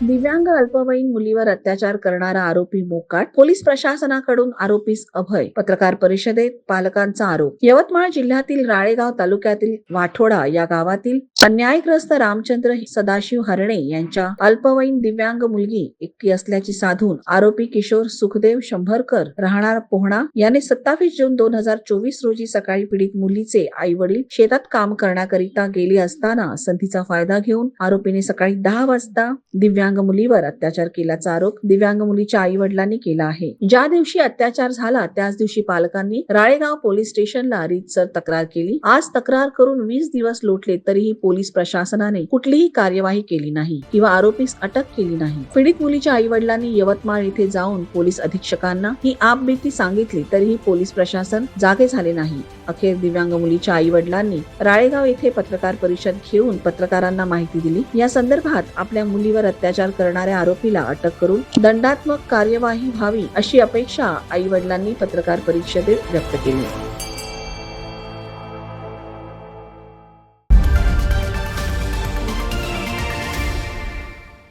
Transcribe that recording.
दिव्यांग अल्पवयीन मुलीवर अत्याचार करणारा आरोपी मोकाट पोलीस प्रशासनाकडून आरोपीस अभय पत्रकार परिषदेत पालकांचा आरोप. यवतमाळ जिल्ह्यातील राळेगाव तालुक्यातील वाठोडा या गावातील अन्यायग्रस्त रामचंद्र सदाशिव हरणे यांच्या अल्पवयीन दिव्यांग मुलगी एकटी असल्याची साधून आरोपी किशोर सुखदेव शंभरकर राहणार पोहणा याने सत्तावीस जून दोन हजार चोवीस रोजी सकाळी पीडित मुलीचे आई वडील शेतात काम करण्याकरिता गेले असताना संधीचा फायदा घेऊन आरोपीने सकाळी दहा वाजता दिव्यांग मुलीवर अत्याचार केल्याचा आरोप दिव्यांग मुलीच्या आई वडिलांनी केला आहे. ज्या दिवशी अत्याचार झाला त्याच दिवशी पालकांनी राळेगाव पोलीस स्टेशनला रीतसर तक्रार केली. आज तक्रार करून वीस दिवस लोटले तरीही पोलीस प्रशासनाने कुठलीही कार्यवाही केली नाही किंवा आरोपीस अटक केली नाही. पीडित मुलीच्या आई वडिलांनी यवतमाळ येथे जाऊन पोलीस अधीक्षकांना ही आपबीती सांगितली तरीही पोलीस प्रशासन जागे झाले नाही. अखेर दिव्यांग मुलीच्या आई वडिलांनी राळेगाव येथे पत्रकार परिषद घेऊन पत्रकारांना माहिती दिली. या संदर्भात आपल्या मुलीवर अत्याचार करणाऱ्या आरोपीला अटक करून दंडात्मक कार्यवाही व्हावी अशी अपेक्षा आई वडिलांनी पत्रकार परिषदेत व्यक्त केली.